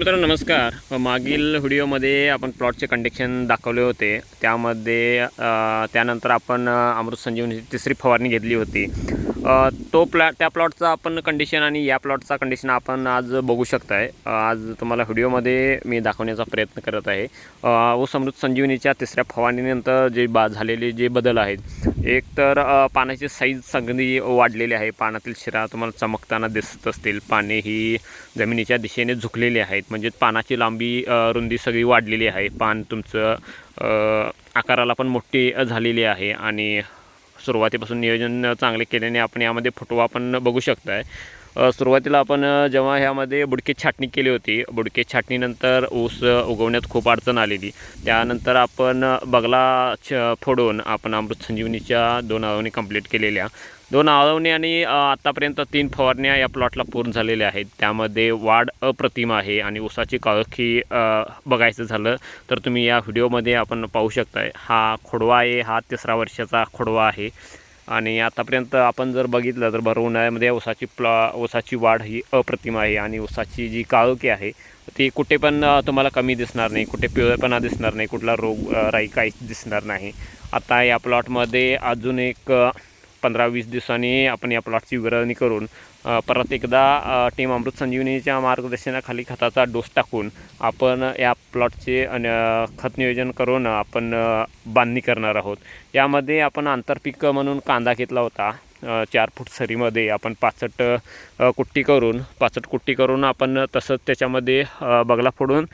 मित्रांनो नमस्कार. मागील व्हिडिओमध्ये आपण प्लॉटचे कंडिशन दाखवले होते. त्यामध्ये त्यानंतर आपण अमृत संजीवनी तिसरी फवारणी घेतली होती. तो प्लॅ त्या प्लॉटचा आपण कंडिशन आणि या प्लॉटचा कंडिशन आपण आज बघू शकताय. आज तुम्हाला व्हिडिओमध्ये मी दाखवण्याचा प्रयत्न करत आहे. व ऊस अमृत संजीवनीच्या तिसऱ्या फवारणीनंतर जे बा झालेले जे बदल आहेत एक तर पानाची साईज सगळी वाढलेली आहे. पानातील शिरा तुम्हाला चमकताना दिसत असतील. पाने ही जमिनीच्या दिशेने झुकलेली आहेत. म्हणजे पानाची लांबी रुंदी सगळी वाढलेली आहे. पान तुमचं आकाराला पण मोठी झालेली आहे आणि सुरुवातीपासून नियोजन चांगले केल्याने आपण यामध्ये फुटवा पण बघू शकताय. सुरुवातीला आपण जेव्हा ह्यामध्ये बुडके छाटणी केली होती बुडके छाटणीनंतर ऊस उगवण्यात खूप अडचण आलेली. त्यानंतर आपण बगला छ फोडून आपण अमृत संजीवनीच्या दोन आळवणी कंप्लीट केलेल्या. दोन आळवणी आणि आत्तापर्यंत तीन फवारण्या या प्लॉटला पूर्ण झालेल्या आहेत. त्यामध्ये वाढ अप्रतिम आहे आणि ऊसाची काळखी बघायचं झालं तर तुम्ही या व्हिडिओमध्ये आपण पाहू शकताय. हा खोडवा आहे हा तिसरा वर्षाचा खोडवा आहे. आणि आतापर्यंत आपण जर बघितलं तर भर उन्हाळ्यामध्ये ऊसाची प्लॉ ऊसाची वाढ ही अप्रतिम आहे आणि ऊसाची जी काळोखी आहे ती कुठे पण तुम्हाला कमी दिसणार नाही कुठे पिवळेपणा दिसणार नाही कुठला रोग राई काहीच दिसणार नाही. आता या प्लॉटमध्ये अजून एक पंधरा वीस दिवसांनी आपण या प्लॉटची विरळणी करून परत एकदा टीम अमृत संजीवनीच्या मार्गदर्शनाखाली खताचा डोस टाकून आपण या प्लॉटचे खत नियोजन करून आपण बांधणी करणार आहोत. यामध्ये आपण आंतरपीक म्हणून कांदा घेतला होता. चार फूट सरीमध्ये आपण पाचट कुट्टी करून पाचट कुट्टी करून आपण तसंच त्याच्यामध्ये बगला फोडून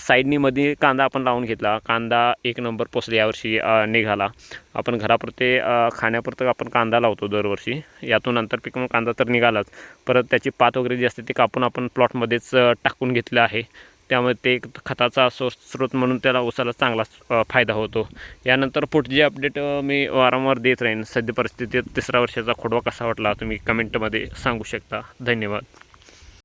साईडनीमध्ये कांदा आपण लावून घेतला. कांदा एक नंबर पोचले यावर्षी निघाला. आपण घरापुरते खाण्यापुरतं आपण कांदा लावतो दरवर्षी. यातून नंतर पिकवून कांदा तर निघालाच. परत त्याची पात वगैरे जी असते ती कापून आपण प्लॉटमध्येच टाकून घेतलं आहे. त्यामुळे ते एक खताचा असो स्रोत म्हणून त्याला उसाला चांगला फायदा होतो. यानंतर पुढचे अपडेट मी वारंवार देत राहीन सध्या परिस्थितीत तिसऱ्या वर्षाचा खोडवा कसा वाटला तुम्ही कमेंटमध्ये सांगू शकता. धन्यवाद.